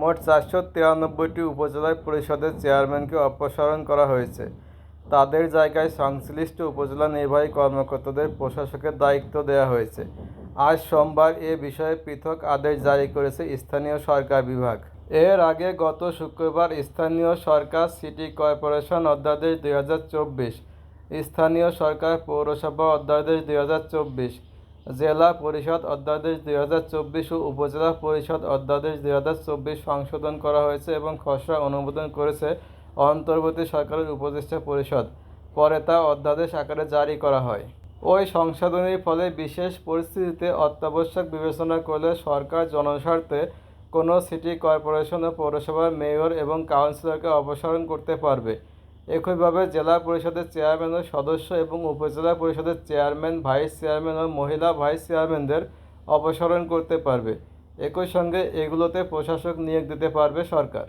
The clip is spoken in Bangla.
মোট চারশো তিরানব্বইটি উপজেলা পরিষদের চেয়ারম্যানকে অপসারণ করা হয়েছে। তাদের জায়গায় সংশ্লিষ্ট উপজেলা নির্বাহী কর্মকর্তাদের প্রশাসকের দায়িত্ব দেওয়া হয়েছে। আজ সোমবার এ বিষয়ে পৃথক আদেশ জারি করেছে স্থানীয় সরকার বিভাগ। এর আগে গত শুক্রবার স্থানীয় সরকার সিটি কর্পোরেশন অধ্যাদেশ দুই হাজার চব্বিশ, স্থানীয় সরকার পৌরসভা অধ্যাদেশ দুই হাজার চব্বিশ জেলা পরিষদ অধ্যাদেশ দুই হাজার চব্বিশ ও উপজেলা পরিষদ অধ্যাদেশ দুই হাজার চব্বিশ সংশোধন করা হয়েছে এবং খসড়া অনুমোদন করেছে অন্তর্বর্তী সরকারের উপদেষ্টা পরিষদ। পরে তা অধ্যাদেশ আকারে জারি করা হয়। ওই সংশোধনীর ফলে বিশেষ পরিস্থিতিতে অত্যাবশ্যক বিবেচনা করলে সরকার জনস্বার্থে কোনো সিটি কর্পোরেশন ও পৌরসভার মেয়র এবং কাউন্সিলরকে অপসারণ করতে পারবে। একইভাবে জেলা পরিষদের চেয়ারম্যান ও সদস্য এবং উপজেলা পরিষদের চেয়ারম্যান, ভাইস চেয়ারম্যান ও মহিলা ভাইস চেয়ারম্যানদের অপসারণ করতে পারবে। একই সঙ্গে এগুলোতে প্রশাসক নিয়োগ দিতে পারবে সরকার।